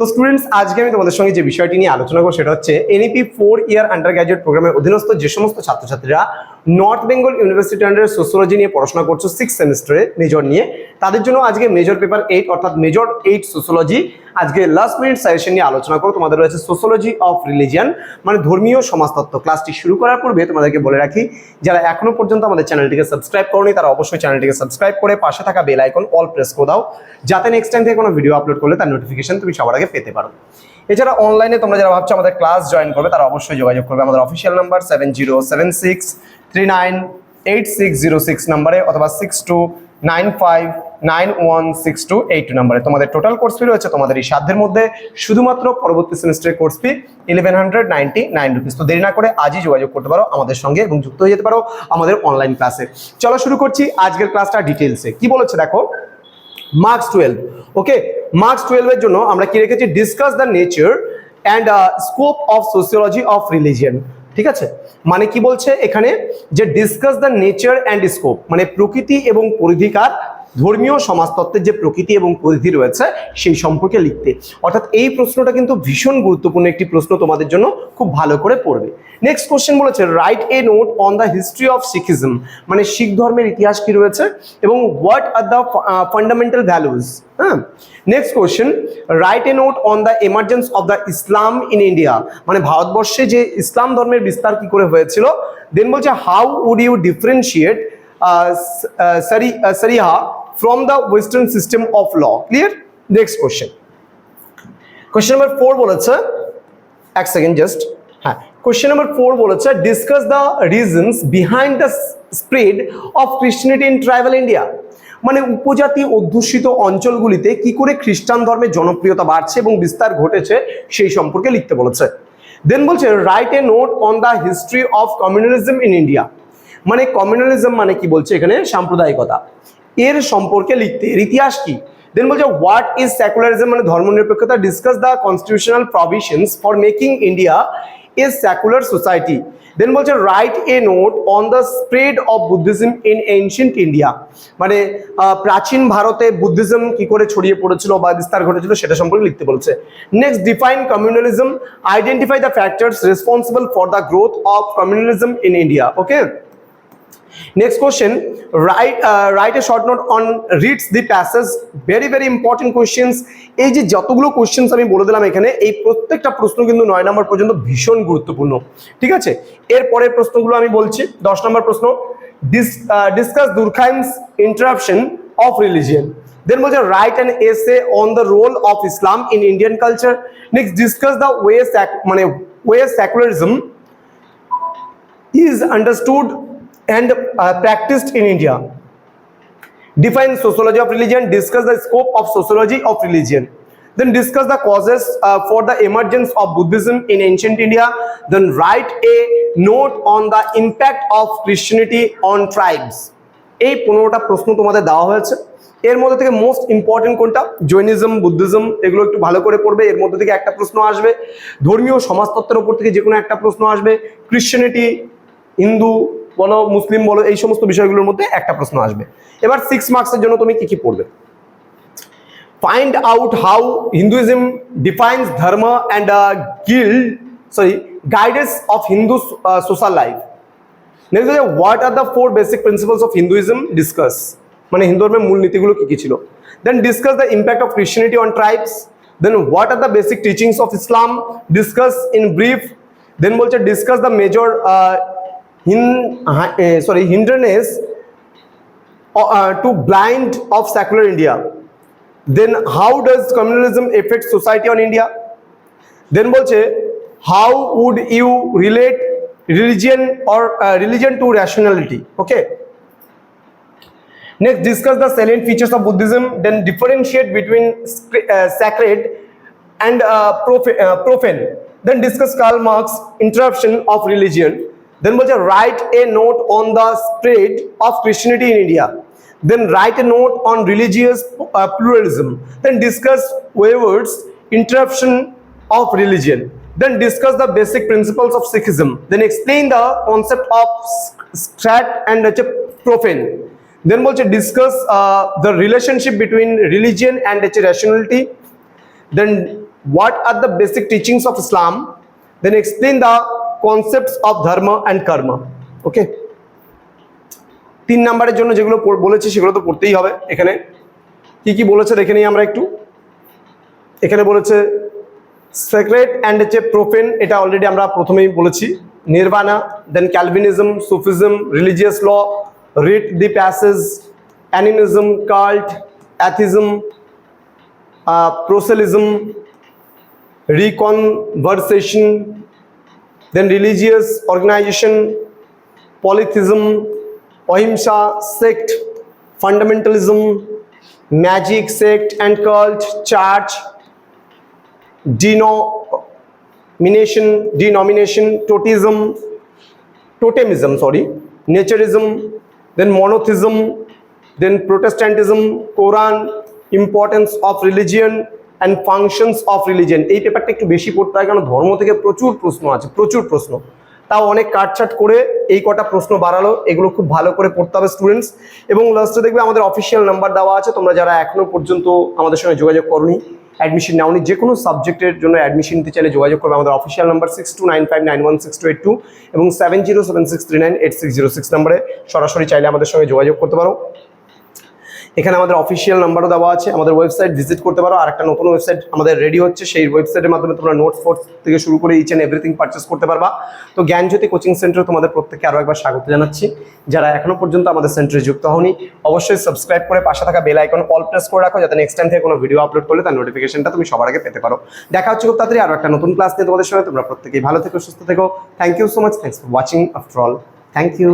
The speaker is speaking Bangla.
তো স্টুডেন্টস আজকে আমি তোমাদের সঙ্গে যে বিষয়টি নিয়ে আলোচনা করব সেটা হচ্ছে NEP four year undergraduate প্রোগ্রামের অধীনস্থ যে সমস্ত ছাত্রছাত্রীরা নর্থ বেঙ্গল ইউনিভার্সিটি আন্ডারে সোশ্যোলজি নিয়ে পড়াশোনা করছ সিক্স সেমিস্টারে মেজর নিয়ে, তাদের জন্য আজকে মেজর পেপার এইট অর্থাৎ মেজর এইট সোশ্যোলজি আজকে লাস্ট মিনিট সাজেশন নিয়ে আলোচনা করো তোমাদের রয়েছে সোশ্যোলজি অফ রিলিজিয়ান মানে ধর্মীয় সমাজতত্ত্ব। ক্লাসটি শুরু করার পূর্বে তোমাদেরকে বলে রাখি, যারা এখনও পর্যন্ত আমাদের চ্যানেলটিকে সাবস্ক্রাইব করনি, তারা অবশ্যই চ্যানেলটিকে সাবস্ক্রাইব করে পাশে থাকা বেল আইকন অল প্রেস করে দাও, যাতে নেক্সট টাইম থেকে কোনো ভিডিও আপলোড করলে তার নোটিফিকেশন তুমি সবার আগে পেতে পারো। এছাড়া অনলাইনে তোমরা যারা ভাবছ আমাদের ক্লাস জয়েন করবে, তারা অবশ্যই যোগাযোগ করবে আমাদের official number seven zero seven six three nine eight six zero six নাম্বারে অথবা six two nine five nine one six two eight two নাম্বারে তোমাদের টোটাল কোর্স ফি রয়েছে তোমাদের এই সাধ্যের মধ্যে, শুধুমাত্র পরবর্তী সেমিস্টারের course fee eleven hundred ninety nine rupees তো দেরি না করে আজই যোগাযোগ করতে পারো আমাদের সঙ্গে এবং যুক্ত হয়ে যেতে পারো আমাদের অনলাইন ক্লাসে চলো শুরু করছি আজকের ক্লাসটা ডিটেলসে কি বলেছে দেখো? মার্কস টুয়েলভ ওকে মার্কস টুয়েলভের জন্য আমরা কি রেখেছি? Discuss the nature and scope of sociology of religion ঠিক আছে? মানে কি বলছে? এখানে যে discuss the nature and scope মানে প্রকৃতি এবং পরিধিকার ধর্মীয় সমাজতত্ত্বের যে প্রকৃতি এবং পরিধি রয়েছে, সেই সম্পর্কে লিখতে। অর্থাৎ এই প্রশ্নটা কিন্তু ভীষণ গুরুত্বপূর্ণ একটি প্রশ্ন তোমাদের জন্য খুব ভালো করে পড়বে। নেক্সট কোশ্চেন বলেছে write a note on the history of Sikhism মানে শিখ ধর্মের ইতিহাস কি রয়েছে এবং what are the fundamental values হ্যাঁ? Next question write a note on the emergence of the Islam in India মানে ভারতবর্ষে যে ইসলাম ধর্মের বিস্তার কি করে হয়েছিল? দেন বলছে how would you differentiate sharia from the western system of law clear next question question number four বলেছে, এক সেকেন্ড জাস্ট হ্যাঁ। কোশ্চেন নাম্বার ফোর বলেছে discuss the reasons behind the spread of Christianity in tribal India মানে উপজাতি অধ্যুষিত অঞ্চলগুলিতে কি করে খ্রিস্টান ধর্মের জনপ্রিয়তা বাড়ছে এবং বিস্তার ঘটেছে সেই সম্পর্কে লিখতে বলেছে। দেন বলছে write a note on the history of communalism in India মানে কমিউনালিজম মানে কি বলছে এখানে? সাম্প্রদায়িকতা। এর সম্পর্কে লিখতে। এর ইতিহাস কি? দেন বলছে হোয়াট ইজ সেকুলারিজম মানে ধর্মনিরপেক্ষতা? Discuss the constitutional provisions for making India a secular society then বলছে write a note on the spread of Buddhism in ancient India মানে প্রাচীন ভারতে বুদ্ধিজম কি করে ছড়িয়ে পড়েছিল বা বিস্তার ঘটেছিল সেটা সম্পর্কে লিখতে বলছে। Next define communalism identify the factors responsible for the growth of communalism in India okay Question, write, uh, write a short note on reads the passage. Very, very important questions. এই যে যতগুলো কোশ্চেন্স আমি বলে দিলাম এখানে এই প্রত্যেকটা প্রশ্ন কিন্তু নয় নম্বর পর্যন্ত ভীষণ গুরুত্বপূর্ণ ঠিক আছে এর পরের প্রশ্নগুলো আমি বলছি দশ নম্বর প্রশ্ন discuss Durkheim's interruption of religion then বলছে write and essay on the role of Islam in Indian culture next discuss the way মানে way secularism is understood and uh, practiced in India. Define sociology of religion, discuss the scope of sociology of religion. Then discuss the causes uh, for the emergence of Buddhism in ancient India. Then write a note on the impact of Christianity on tribes. এই পনেরোটা প্রশ্ন তোমাদের দেওয়া হয়েছে এর মধ্যে থেকে মোস্ট ইম্পর্টেন্ট কোনটা জৈনিজম বুদ্ধিজম এগুলো একটু ভালো করে পড়বে এর মধ্যে থেকে একটা প্রশ্ন আসবে ধর্মীয় সমাজতত্ত্বের উপর থেকে যে কোনো একটা প্রশ্ন আসবে ক্রিশ্চিয়ানিটি হিন্দু বলো মুসলিম বলো এই সমস্ত বিষয়গুলোর মধ্যে একটা প্রশ্ন আসবে। এবার সিক্স মার্কসের জন্য তুমি কি কি পড়বে? Find out how Hinduism defines dharma and uh, guild, sorry, guidance of Hindu uh, social life. Next is what are the four basic principles. মানে হিন্দু ধর্মের মূল নীতিগুলো কি কি ছিল? Then discuss the impact of Christianity on tribes then what are the basic teachings of Islam discuss in brief then বলছে discuss the major হিন sorry hindrance to blind of secular India then how does communalism affect society on india then বলছে how would you relate religion or uh, religion to rationality okay next discuss the salient features of buddhism then differentiate between sc- uh, sacred and uh, prof- uh, profane then discuss karl marx interruption of religion then বলছে write a note on the spread of christianity in india then write a note on religious uh, pluralism then discuss Weber's interruption of religion then discuss the basic principles of sikhism then explain the concept of strat and uh, profane then বলছে discuss the relationship between religion and হচ্ছে rationality then what are the basic teachings of Islam then explain the concepts of dharma and karma okay তিন নাম্বারের জন্য যেগুলো বলেছি সেগুলো তো পড়তেই হবে এখানে। কি কি বলেছে দেখে নিই আমরা একটু। এখানে বলেছে সেক্রেট অ্যান্ড হচ্ছে প্রোফেন এটা অলরেডি আমরা প্রথমেই বলেছি। Nirvana then Calvinism Sufism religious law rite de passage animism cult atheism proselytism reconversion then religious organization, polytheism, ahimsa sect, fundamentalism, magic sect and cult, church, denomination, denomination, totism, totemism, sorry, naturism, then monotheism, then Protestantism, Quran, importance of religion, and functions of religion. এই পেপারটা একটু বেশি পড়তে হয়, কারণ ধর্ম থেকে প্রচুর প্রশ্ন আছে, প্রচুর প্রশ্ন। তাও অনেক কাটছাট করে এই কটা প্রশ্ন বাড়ালো, এগুলো খুব ভালো করে পড়তে হবে স্টুডেন্টস এবং লাস্টে দেখবে আমাদের অফিসিয়াল নাম্বার দেওয়া আছে, তোমরা যারা এখনও পর্যন্ত আমাদের সঙ্গে যোগাযোগ করনি অ্যাডমিশন নাওনি যে কোনো সাবজেক্টের জন্য অ্যাডমিশন নিতে চাইলে যোগাযোগ করবে, আমাদের official number six two nine five nine one six two eight two এবং seven zero seven six three nine eight six zero six নাম্বারে সরাসরি চাইলে আমাদের সঙ্গে যোগাযোগ করতে পারো। এখানে আমাদের অফিসিয়াল নাম্বারও দেওয়া আছে, আমাদের ওয়েবসাইট ভিজিট করতে পারো আর একটা নতুন ওয়েবসাইট আমাদের রেডি হচ্ছে, সেই ওয়েবসাইটের মাধ্যমে তোমরা নোটস ফোর্স থেকে শুরু করে ইচ অ্যান্ড এভরিথিং পারচেস করতে পারবা। তো জ্ঞানজ্যোতি কোচিং সেন্টারে তোমাদের প্রত্যেককে আরও একবার স্বাগত জানাচ্ছি। যারা এখনও পর্যন্ত আমাদের সেন্টারে যুক্ত হওনি, অবশ্যই সাবস্ক্রাইব করে পাশে থাকা বেল আইকন অল প্রেস করে রাখো, যাতে নেক্সট টাইম থেকে কোনো ভিডিও আপলোড করলে তার নোটিফিকেশনটা তুমি সবার আগে পেতে পারো। দেখা হচ্ছে খুব তাড়াতাড়ি আরও একটা নতুন ক্লাস নিয়ে তোমাদের সঙ্গে। তোমরা প্রত্যেকেই ভালো থেকো, সুস্থ থেকো। Thank you so much thanks for watching after all thank you